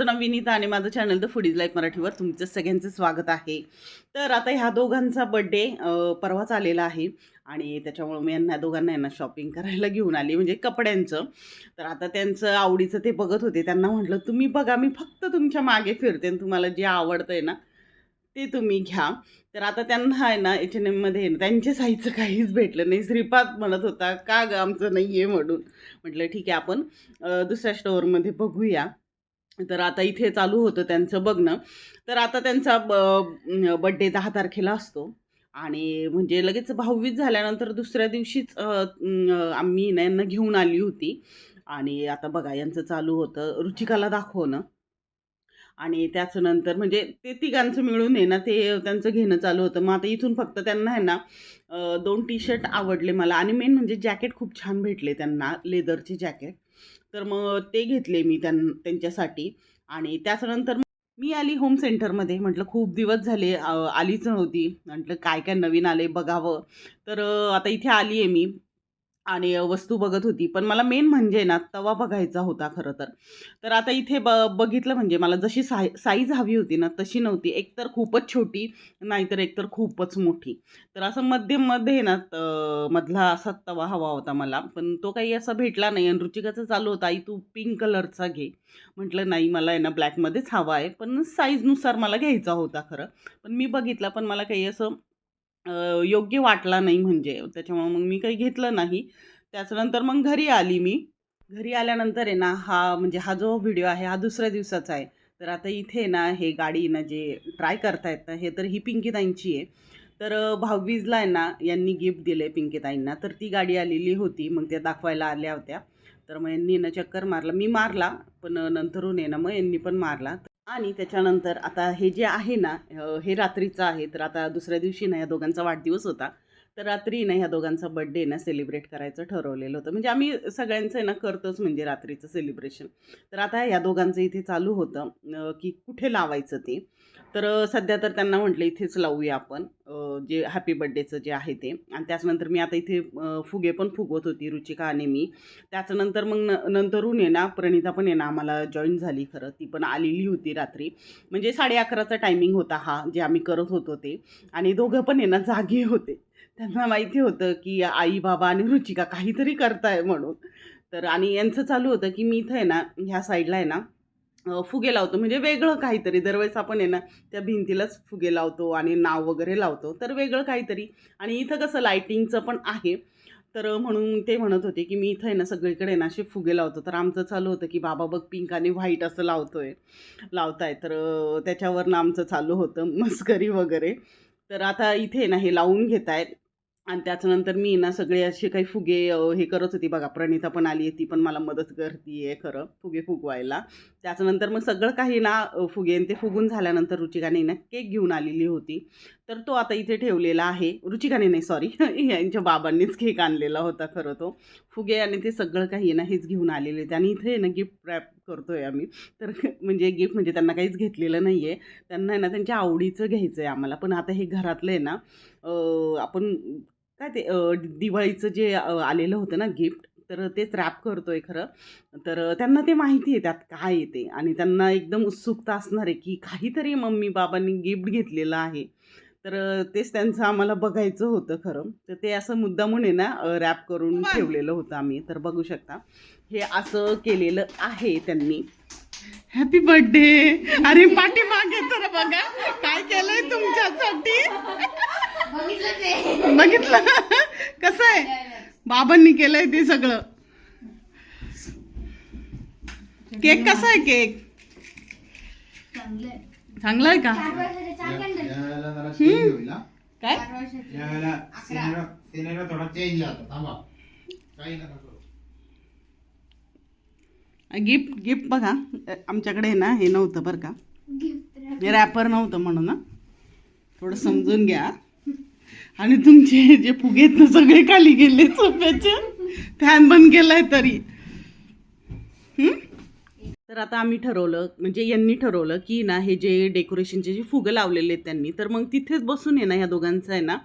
माझं नाव विनीता आणि माझं चॅनल द फुडीज लाईफ मराठीवर तुमचं सगळ्यांचं स्वागत आहे. तर आता ह्या दोघांचा बड्डे परवाच आलेला आहे आणि त्याच्यामुळं मी यांना दोघांना यांना शॉपिंग करायला घेऊन आली म्हणजे कपड्यांचं. तर आता त्यांचं आवडीचं ते बघत होते. त्यांना म्हटलं तुम्ही बघा मी फक्त तुमच्या मागे फिरते आणि तुम्हाला जे आवडतं आहे ना ते तुम्ही घ्या. तर आता त्यांना आहे ना H&M एच एन एममध्ये त्यांच्या साईजचं काहीच भेटलं नाही. श्रीपाद म्हणत होता का ग आमचं नाही आहे म्हणून. म्हटलं ठीक आहे आपण दुसऱ्या स्टोअरमध्ये बघूया. तर आता इथे चालू होतं त्यांचं बघणं. तर आता त्यांचा ब बड्डे दहा तारखेला असतो. आणि म्हणजे लगेच भाऊवीज झाल्यानंतर दुसऱ्या दिवशीच आम्ही ना यांना घेऊन आली होती. आणि आता बघा यांचं चालू होतं रुचिकाला दाखवणं. आणि त्याचं नंतर म्हणजे ते तिघांचं मिळून आहे ना ते त्यांचं घेणं चालू होतं. मग आता इथून फक्त त्यांना आहे ना दोन टी शर्ट आवडले मला. आणि मेन म्हणजे जॅकेट खूप छान भेटले त्यांना लेदरचे जॅकेट तर मग ते घेतले मी त्यां त्यांच्यासाठी. आणि त्याच्यानंतर मी आली होम सेंटरमध्ये म्हटलं खूप दिवस झाले आलीच नव्हती. म्हटलं काय काय नवीन आले बघावं. तर आता इथे आली आहे मी. आणि वस्तू बघत होती. पण मला मेन म्हणजे ना तवा बघायचा होता खरं तर. तर आता इथे ब बघितलं म्हणजे मला जशी साई साईज हवी होती ना तशी नव्हती. एकतर खूपच छोटी नाहीतर एकतर खूपच मोठी. तर असं मध्यममध्ये ना त- मधला असा तवा हवा होता मला. पण तो काही असा भेटला नाही आणि रुचिकाचा चालू होता आई तू पिंक कलरचा घे. म्हटलं नाही मला आहे ना ब्लॅकमध्येच हवा आहे. पण साईजनुसार मला घ्यायचा होता खरं. पण मी बघितला पण मला काही असं योग्य वाटला नाही म्हणजे. त्याच्यामुळं मग मी काही घेतलं नाही. त्याच्यानंतर मग घरी आली मी. घरी आल्यानंतर आहे ना हा म्हणजे हा जो व्हिडिओ आहे हा दुसऱ्या दिवसाचा आहे. तर आता इथे ना हे गाडी ना जे ट्राय करतायत ना हे तर ही पिंकीताईंची आहे. तर अ, भाऊबीजला आहे ना यांनी गिफ्ट दिले पिंकीताईंना. तर ती गाडी आलेली होती मग त्या दाखवायला आल्या होत्या. तर मग यांनी ना चक्कर मारला. मी मारला पण नंतरून आहे ना मग यांनी पण मारला. आणि त्याच्यानंतर आता हे जे आहे ना हे रात्रीचं आहे तर आता दुसऱ्या दिवशी ना या दोघांचा वाढदिवस होता. तर रात्री ना ह्या दोघांचा बड्डे ना सेलिब्रेट करायचं ठरवलेलं होतं. म्हणजे आम्ही सगळ्यांचं आहे ना करतोच म्हणजे रात्रीचं सेलिब्रेशन तर आता या दोघांचं इथे चालू होतं की कुठे लावायचं ते. तर सध्या तर त्यांना म्हटलं इथेच लावूया आपण जे हॅपी बड्डेचं जे आहे ते. आणि त्याचनंतर मी आता इथे फुगे पण फुगवत होती रुचिका आणि मी. त्याच्यानंतर मग न नंतरून आहे ना प्रणिता पण आहे ना आम्हाला जॉईन झाली खरं. ती पण आलेली होती रात्री. म्हणजे साडे अकराचा टायमिंग होता हा जे आम्ही करत होतो ते. आणि दोघं पण आहे ना जागे होते. त्यांना माहिती होतं की आई बाबा आणि रुचिका काहीतरी करताय म्हणून. तर आणि यांचं चालू होतं की मी इथं आहे ना ह्या साईडला आहे ना फुगे लावतो. म्हणजे वेगळं काहीतरी. दरवेळेस आपण आहे ना त्या भिंतीलाच फुगे लावतो आणि नाव वगैरे लावतो. तर वेगळं काहीतरी. आणि इथं कसं लायटिंगचं पण आहे. तर म्हणून ते म्हणत होते की मी इथं आहे ना सगळीकडे ना असे फुगे लावतो. तर आमचं चालू होतं की बाबा बघ पिंक आणि व्हाईट असं लावतोय. लावताय. तर त्याच्यावरनं आमचं चालू होतं. मस्करी वगैरे. तर आता इथे ना हे लावून घेत आहेत आणि त्याच्यानंतर मी ना सगळे असे काही फुगे हे करत होती. बघा प्रणिता पण आली आहे. ती पण मला मदत करते आहे खरं फुगे फुगवायला. त्याच्यानंतर मग सगळं काही ना फुगेन फुगे आणि ते फुगून झाल्यानंतर रुचिकाने ना केक घेऊन आलेली होती. तर तो आता इथे ठेवलेला आहे. रुचिकाने नाही सॉरी यांच्या बाबांनीच केक आणलेला होता खरं तो. फुगे आणि ते सगळं काही ना हेच घेऊन आलेले होते आणि इथे ना गिफ्ट रॅप करतो आहे आम्ही. तर म्हणजे गिफ्ट म्हणजे त्यांना काहीच घेतलेलं नाही आहे त्यांना आहे ना त्यांच्या आवडीचं घ्यायचं आहे आम्हाला. पण आता हे घरातलं आहे ना आपण काय ते दिवाळीचं जे आलेलं होतं ना गिफ्ट तर तेच रॅप करतोय खरं. तर त्यांना ते माहिती आहे त्यात काय येते आणि त्यांना एकदम उत्सुकता असणार आहे की काहीतरी मम्मी बाबांनी गिफ्ट घेतलेलं आहे. तर तेच त्यांचं आम्हाला बघायचं होतं खरं. तर ते असं मुद्दामून आहे ना रॅप करून ठेवलेलं होतं आम्ही. तर बघू शकता. हे असं केलेलं आहे त्यांनी. हॅपी बर्थडे अरे पाठीमागे तर बघा. काय केलंय तुमच्यासाठी? बघितलं ते. बघितलं? कसं आहे? बाबांनी केलंय ते सगळं. केक कसा आहे केक? चांगलंय. चांगला आहे का हा. काय? गिफ्ट गिफ्ट बघा. आमच्याकडे आहे ना हे नव्हतं बरं का. गिफ्ट हे रॅपर नव्हतं म्हणून ना थोडं समजून घ्या. आणि तुमचे जे फुगे आहेत ना सगळे खाली गेले सोफ्याचे फॅन बंद केलाय तरी. तर आता आम्ही ठरवलं म्हणजे यांनी ठरवलं की ना हे जे डेकोरेशनचे जे फुगं लावलेले आहेत त्यांनी तर मग तिथेच बसून ये ना ह्या दोघांचा आहे ना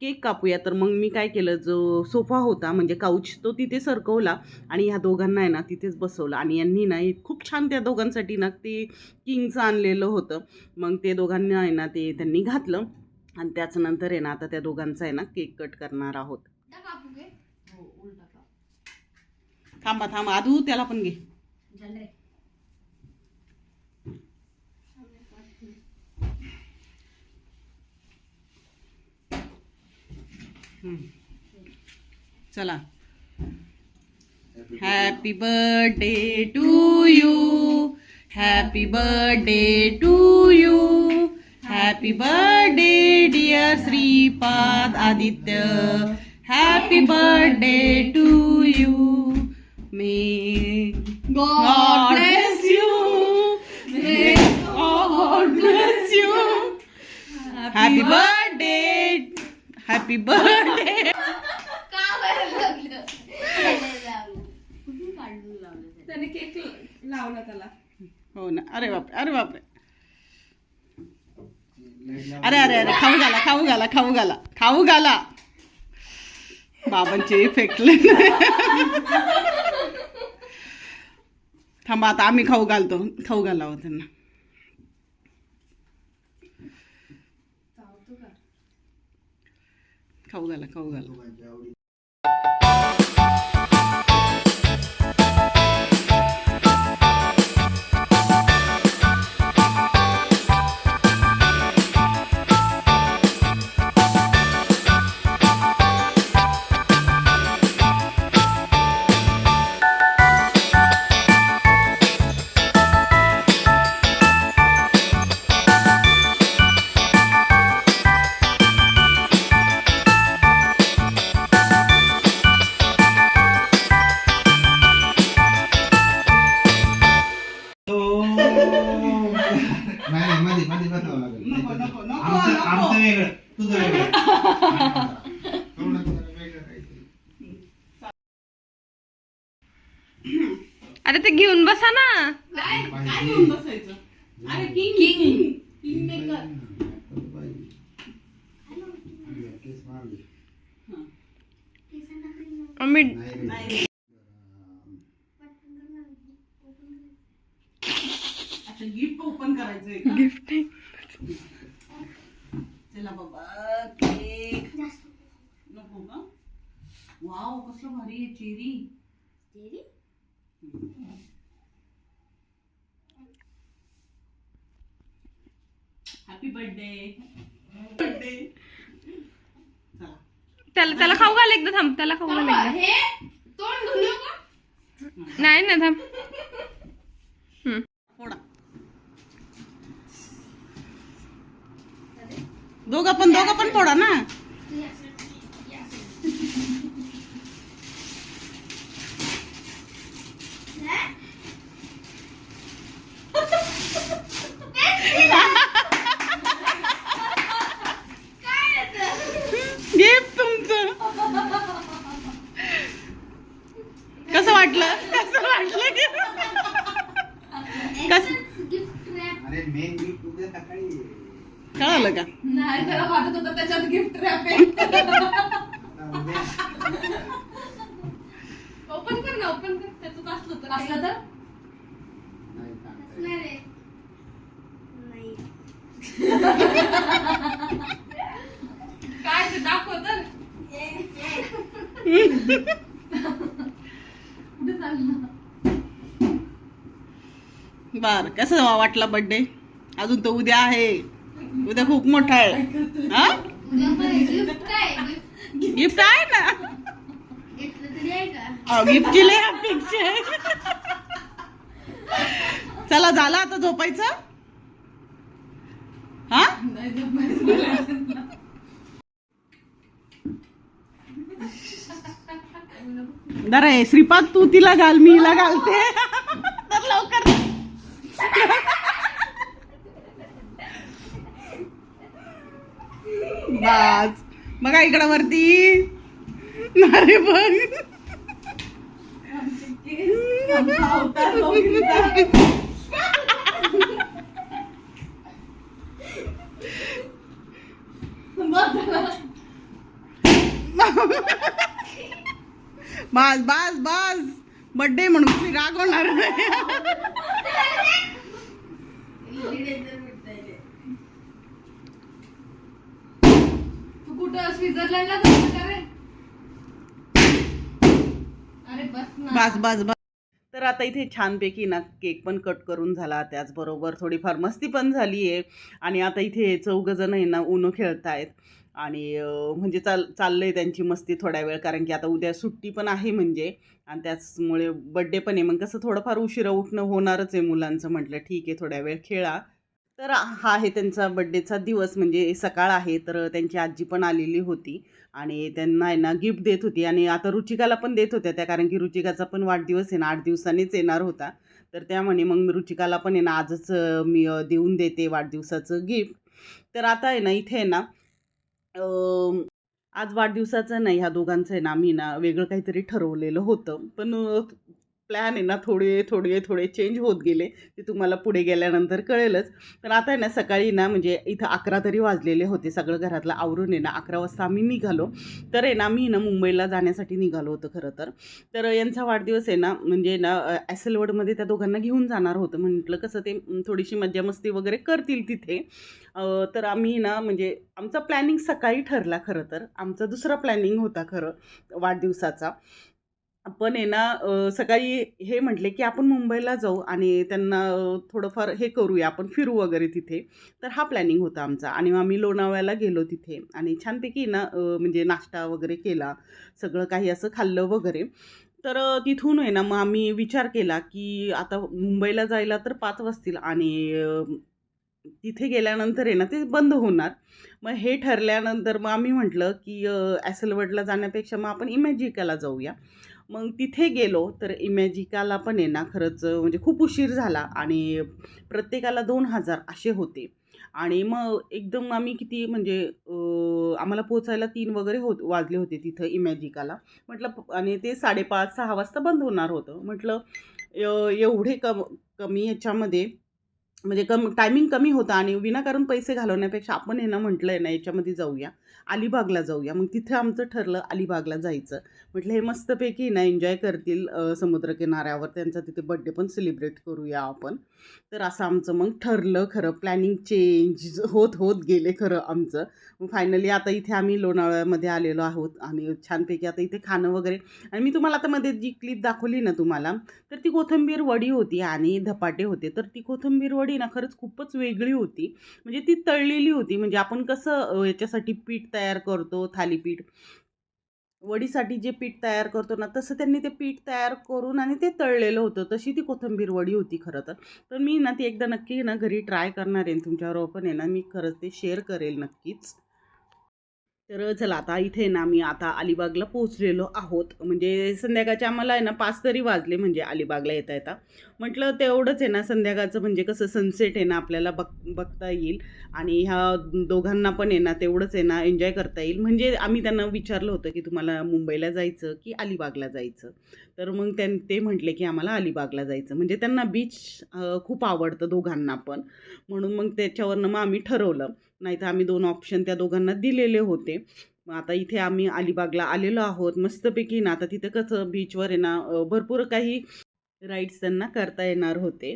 केक कापूया. तर मग मी काय केलं जो सोफा होता म्हणजे काउच तो तिथे सरकवला आणि ह्या दोघांना आहे ना तिथेच बसवलं. आणि यांनी ना खूप छान त्या दोघांसाठी ना ते किंगचं आणलेलं होतं. मग ते दोघांना आहे ना ते त्यांनी घातलं. आणि त्याच नंतर आहे ना आता त्या दोघांचा आहे ना केक कट करणार आहोत. घे. थांबा थांबा. आधू त्याला पण घे. चला. Happy birthday to you happy birthday to you happy birthday dear Shripad Aditya happy birthday to you may God bless you. May God bless you. Happy birthday. Happy birthday. का बरं लागलं नाही लावलं. कुठून काढून लावलं त्याने? त्याने केक लावला त्याला हो ना अरे बापरे अरे बापरे अरे अरे अरे खाऊ घाला खाऊ घाला खाऊ घाला खाऊ घाला. बाबांचे फेकले थांबा आता आम्ही खाऊ घालतो. खाऊ घालावं हो त्यांना. खाऊ घाला खाऊ घाला. बसा ना काय. घेऊन बसायचं अरे किंग किंग किंग मेकर नाही. अच्छा गिफ्ट ओपन करायचंय का गिफ्ट चला बाबा केक. नको का वाव कसलं भारी आहे cherry Cherry? Happy birthday birthday त्याला त्याला खाऊ घाल एकदा थांब. त्याला खाऊ घाल एकदा. हे? तोंड धुलं का? नाही ना थांब. हम्म. फोडा. दोघं पण दोघं पण फोडा ना. Yes. Huh? काय येतं? गिफ्ट तुमचं कसं वाटलं कसं वाटलं कस गिफ्ट रॅप अरे मेन गिफ्ट उद्या सकाळी आहे. कळालं का नाही त्याला वाटत होतं त्याच्यात गिफ्ट रॅप आहे आता उद्या ओपन कर ना ओपन कर त्याच्यात असलं तर असलं तर नाही सांगता येत. असणार आहे नाही काय ते दाखव तर कुठे चाललं कसावा वाटला बर्थडे अजून तो उद्या आहे. उद्या खूप मोठा आहे. हा? गिफ्ट आहे ना? गिफ्ट तरी गिफ्टची लय अपेक्षा आहे. चला झालं आता झोपायचं? हा? दर श्रीपाद तू तिला घाल मी हिला घालते. तर लवकर. बास बघा इकडं वरती. नारे बघ आमचा अवतार दोघींचा. बस बस बस बर्थडे म्हणून तुम्ही रागवणार नाही. तू कुठं स्वित्झर्लंडला जायचं का रे? अरे बस ना. तर आता इथे छानपैकी ना केक पण कट करून झाला त्याचबरोबर थोडीफार मस्ती पण झाली आहे आणि आता इथे चौघजण आहे ना उनो खेळतायत. आणि म्हणजे चाल चाललंय त्यांची मस्ती थोड्या वेळ कारण की आता उद्या सुट्टी पण आहे म्हणजे. आणि त्याचमुळे बड्डे पण आहे. मग कसं थोडंफार उशिरा उठणं होणारच आहे मुलांचं म्हटलं ठीक आहे थोड्या वेळ खेळा. तर हा आहे त्यांचा बड्डेचा दिवस. म्हणजे सकाळ आहे तर त्यांची आजी पण आलेली होती. आणि त्यांना आहे ना गिफ्ट देत होती. आणि आता रुचिकाला पण देत होत्या त्या कारण की रुचिकाचा पण वाढदिवस आहे ना आठ दिवसांनीच येणार होता. तर त्या म्हणे मग मी रुचिकाला पण आहे ना आजच मी देऊन देते वाढदिवसाचं गिफ्ट तर आता आहे ना इथे आहे ना आज वाढदिवसाचं नाही ह्या दोघांचं आहे ना आम्ही ना वेगळं काहीतरी ठरवलेलं होतं. पण प्लॅन आहे ना थोडे थोडे थोडे चेंज होत गेले ते तुम्हाला पुढे गेल्यानंतर कळेलच. तर आता आहे ना सकाळी ना म्हणजे इथं अकरा तरी वाजलेले होते सगळं घरातलं. आवरून आहे ना अकरा वाजता आम्ही निघालो. तर आहे ना मी ना मुंबईला जाण्यासाठी निघालो होतं खरं तर. तर यांचा वाढदिवस आहे ना म्हणजे ना ॲसलवडमध्ये त्या दोघांना घेऊन जाणार होतं. म्हटलं कसं ते थोडीशी मज्जा मस्ती वगैरे करतील तिथे. तर आम्ही ना म्हणजे आमचा प्लॅनिंग सकाळी ठरला खरं तर. आमचा दुसरा प्लॅनिंग होता खरं वाढदिवसाचा. आपण आहे ना सकाळी हे म्हटले की आपण मुंबईला जाऊ आणि त्यांना थोडंफार हे करूया आपण फिरू वगैरे तिथे. तर हा प्लॅनिंग होता आमचा आणि मग आम्ही लोणावळ्याला गेलो तिथे आणि छानपैकी ना म्हणजे नाश्ता वगैरे केला सगळं काही असं खाल्लं वगैरे. तर तिथून आहे ना मग आम्ही विचार केला की आता मुंबईला जायला तर पाच वाजतील आणि तिथे गेल्यानंतर आहे ना ते बंद होणार. मग हे ठरल्यानंतर मग आम्ही म्हटलं की ॲसलवडला जाण्यापेक्षा मग आपण इमॅजिकाला जाऊया. मग तिथे गेलो तर इमॅजिकाला पण आहे ना खरंच म्हणजे खूप उशीर झाला आणि प्रत्येकाला दोन हजार असे होते. आणि मग एकदम आम्ही किती म्हणजे आम्हाला पोचायला तीन वगैरे होत वाजले होते तिथं इमॅजिकाला. म्हटलं आणि ते साडेपाच सहा वाजता बंद होणार होतं. म्हटलं एवढे कम कमी याच्यामध्ये म्हणजे कम टायमिंग कमी होता आणि विनाकारण पैसे घालवण्यापेक्षा आपण हे ना म्हटलं आहे ना याच्यामध्ये जाऊया. अलिबागला जाऊया. मग तिथं आमचं ठरलं अलिबागला जायचं. म्हटलं हे मस्तपैकी ना एन्जॉय करतील समुद्रकिनाऱ्यावर त्यांचा तिथे बड्डे पण सेलिब्रेट करूया आपण. तर असं आमचं मग ठरलं खरं. प्लॅनिंग चेंज होत होत गेले खरं आमचं. मग फायनली आता इथे आम्ही लोणावळ्यामध्ये आलेलो आहोत. आणि छानपैकी आता इथे खाणं वगैरे. आणि मी तुम्हाला आता मध्ये जी क्लिप दाखवली ना तुम्हाला तर ती कोथिंबीर वडी होती आणि धपाटे होते. तर ती कोथिंबीर वडी ना खरंच खूपच वेगळी होती. म्हणजे ती तळलेली होती. म्हणजे आपण कसं याच्यासाठी पीठ तयार करतो थालीपीठ. वडीसाठी जे पीठ तयार करतो ना तसं त्यांनी ते पीठ तयार करून आणि ते तळलेलं होतं. तशी ती कोथिंबीर वडी होती खरं तर. तर मी ना ती एकदा नक्की ना घरी ट्राय करणार आहे तुमच्याबरोबर पण आहे ना मी खरंच ते शेअर करेल नक्कीच. तर चला आता इथे ना मी आता अलिबागला पोहोचलेलो आहोत. म्हणजे संध्याकाळचे आम्हाला आहे ना पाच तरी वाजले म्हणजे अलिबागला येता येता. म्हटलं तेवढंच आहे ना संध्याकाळचं म्हणजे कसं सनसेट आहे ना आपल्याला बघ बघता येईल. आणि ह्या दोघांना पण आहे ना तेवढंच आहे ना एन्जॉय करता येईल. म्हणजे आम्ही त्यांना विचारलं होतं की तुम्हाला मुंबईला जायचं की अलिबागला जायचं? तर मग त्यां ते म्हटले की आम्हाला अलिबागला जायचं. म्हणजे त्यांना बीच खूप आवडतं दोघांना पण. म्हणून मग त्याच्यावरनं मग आम्ही ठरवलं. नाही तर आम्ही दोन ऑप्शन त्या दोघांना दिलेले होते. मग आता इथे आम्ही अलिबागला आलेलो आहोत. मस्तपैकी ना आता तिथं कसं बीचवर आहे ना भरपूर काही राईड्स त्यांना करता येणार होते.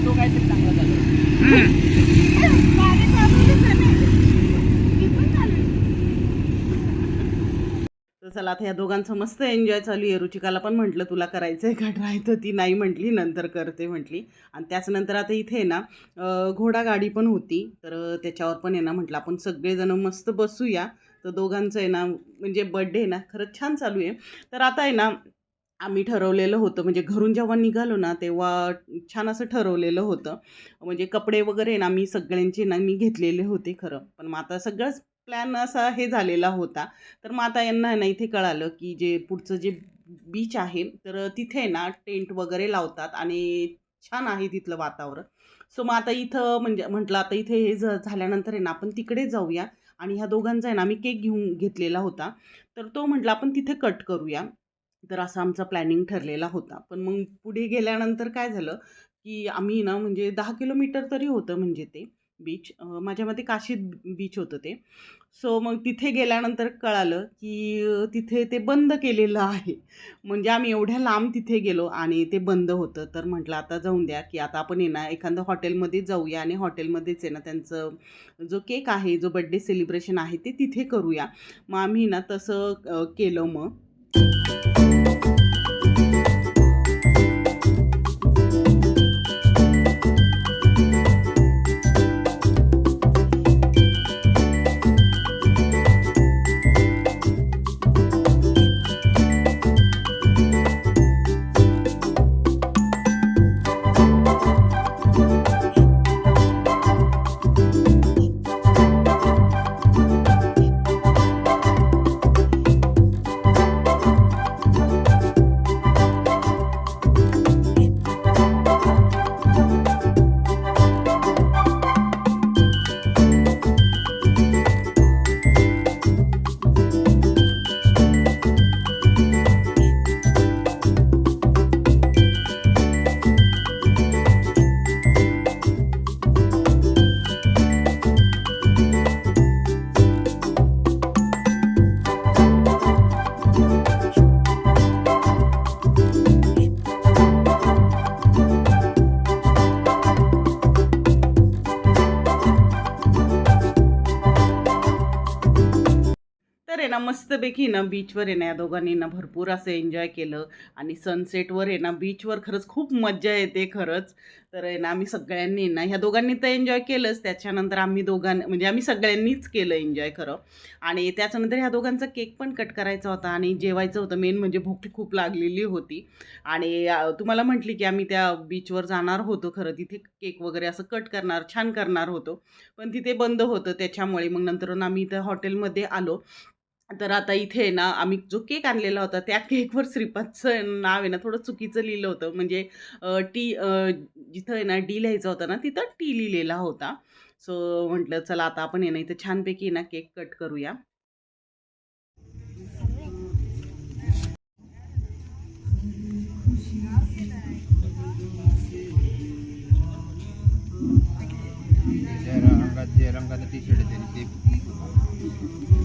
तर तो काहीतरी चांगला चला आता या दोघांचं मस्त एन्जॉय चालू आहे. रुचिकाला पण म्हटलं तुला करायचं आहे का ट्राय? तर ती नाही म्हटली नंतर करते म्हटली. आणि त्याचनंतर आता इथे आहे ना घोडा गाडी पण होती. तर त्याच्यावर पण आहे ना म्हटलं आपण सगळेजण मस्त बसूया. तर दोघांचं आहे ना म्हणजे बड्डे ना खरंच छान चालू आहे. तर आता आहे ना आम्ही ठरवलेलं होतं. म्हणजे घरून जेव्हा निघालो ना तेव्हा छान असं ठरवलेलं होतं. म्हणजे कपडे वगैरे ना मी सगळ्यांचे ना मी घेतलेले होते खरं. पण मग आता सगळंच प्लॅन असा हे झालेला होता. तर मग आता यांना आहे ना इथे कळालं की जे पुढचं जे बीच आहे तर तिथे ना टेंट वगैरे लावतात आणि छान आहे तिथलं वातावरण. सो मग आता इथं म्हणजे म्हटलं आता इथे हे ज झाल्यानंतर आहे ना आपण तिकडे जाऊया. आणि ह्या दोघांचा आहे ना आम्ही केक घेऊन घेतलेला होता. तर तो म्हटलं आपण तिथे कट करूया. तर असा आमचा प्लॅनिंग ठरलेला होता. पण मग पुढे गेल्यानंतर काय झालं की आम्ही ना म्हणजे दहा किलोमीटर तरी होतं म्हणजे ते बीच माझ्या मते काशीद बीच होतं ते. सो मग तिथे गेल्यानंतर कळालं की तिथे ते बंद केलेलं आहे. म्हणजे आम्ही एवढ्या लांब तिथे गेलो आणि ते बंद होतं. तर म्हटलं आता जाऊन द्या की आता आपण आहे ना एखादं हॉटेलमध्ये जाऊया आणि हॉटेलमध्येच आहे ना त्यांचं जो केक आहे जो बड्डे सेलिब्रेशन आहे ते तिथे करूया. मग आम्ही ना तसं केलं मग. मस्तपैकी ना बीचवर आहे ना या दोघांनी ना भरपूर असं एन्जॉय केलं. आणि सनसेटवर आहे ना बीचवर खरंच खूप मज्जा येते खरंच. तर आहे ना आम्ही सगळ्यांनी ना ह्या दोघांनी तर एन्जॉय केलंच. त्याच्यानंतर आम्ही दोघां म्हणजे आम्ही सगळ्यांनीच केलं एन्जॉय खरं. आणि त्याच्यानंतर ह्या दोघांचा केक पण कट करायचा होता आणि जेवायचं होतं. मेन म्हणजे भूक खूप लागलेली होती. आणि तुम्हाला म्हटली की आम्ही त्या बीचवर जाणार होतो खरं. तिथे केक वगैरे असं कट करणार छान करणार होतो. पण तिथे बंद होतं. त्याच्यामुळे मग नंतर आम्ही इथं हॉटेलमध्ये आलो. तर आता इथे आहे ना आम्ही जो केक आणलेला होता त्या केकवर श्रीपादचं नाव आहे ना थोडं चुकीचं लिहिलं होतं. म्हणजे टी जिथं आहे ना डी लिहायचा होता ना तिथं टी लिहिलेला होता. सो म्हटलं चला आता आपण आहे ना इथं छानपैकी ना केक कट करूया. रंगाचं टी शर्ट आहे ते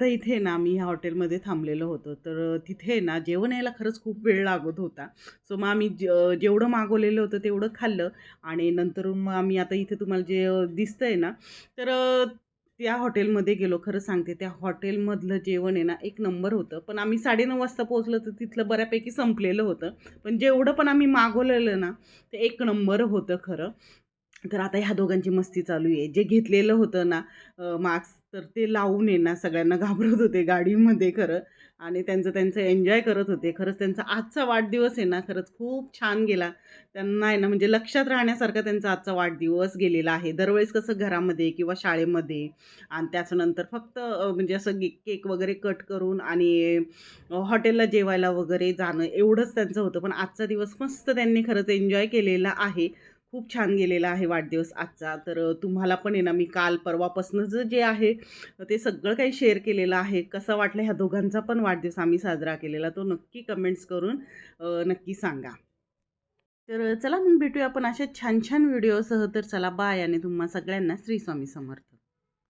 आता इथे ना आम्ही ह्या हॉटेलमध्ये थांबलेलो होतो. तर तिथे ना जेवण यायला खरंच खूप वेळ लागत होता. सो मग आम्ही ज जेवढं मागवलेलं होतं तेवढं खाल्लं आणि नंतर मग आम्ही आता इथे तुम्हाला जे दिसतं आहे ना तर त्या हॉटेलमध्ये गेलो. खरं सांगते त्या हॉटेलमधलं जेवण आहे ना एक नंबर होतं. पण आम्ही साडेनऊ वाजता पोहोचलो तर तिथलं बऱ्यापैकी संपलेलं होतं. पण जेवढं पण आम्ही मागवलेलं ना ते एक नंबर होतं खरं. तर आता ह्या दोघांची मस्ती चालू आहे. जे घेतलेलं होतं ना मास्क तर ते लावून येणार ना सगळ्यांना घाबरत होते गाडीमध्ये खरं. आणि त्यांचं त्यांचं एन्जॉय करत होते. खरंच त्यांचा आजचा वाढदिवस आहे ना खरंच खूप छान गेला. त्यांना आहे ना म्हणजे लक्षात राहण्यासारखा त्यांचा आजचा वाढदिवस गेलेला आहे. दरवेळेस कसं घरामध्ये किंवा शाळेमध्ये आणि त्याच्यानंतर फक्त म्हणजे असं केक वगैरे कट करून आणि हॉटेलला जेवायला वगैरे जाणं एवढंच त्यांचं होतं. पण आजचा दिवस मस्त त्यांनी खरंच एन्जॉय केलेला आहे. खूप छान गेलेला आहे वाढदिवस आजचा. तर तुम्हाला पण आहे ना मी काल परवापासूनच जे आहे ते सगळं काही शेअर केलेलं आहे. कसं वाटलं ह्या दोघांचा पण वाढदिवस आम्ही साजरा केलेला तो नक्की कमेंट्स करून नक्की सांगा. तर चला मग भेटूया आपण अशा छान छान व्हिडिओसह. तर चला बाय आणि तुम्हा सगळ्यांना श्रीस्वामी समर्थ.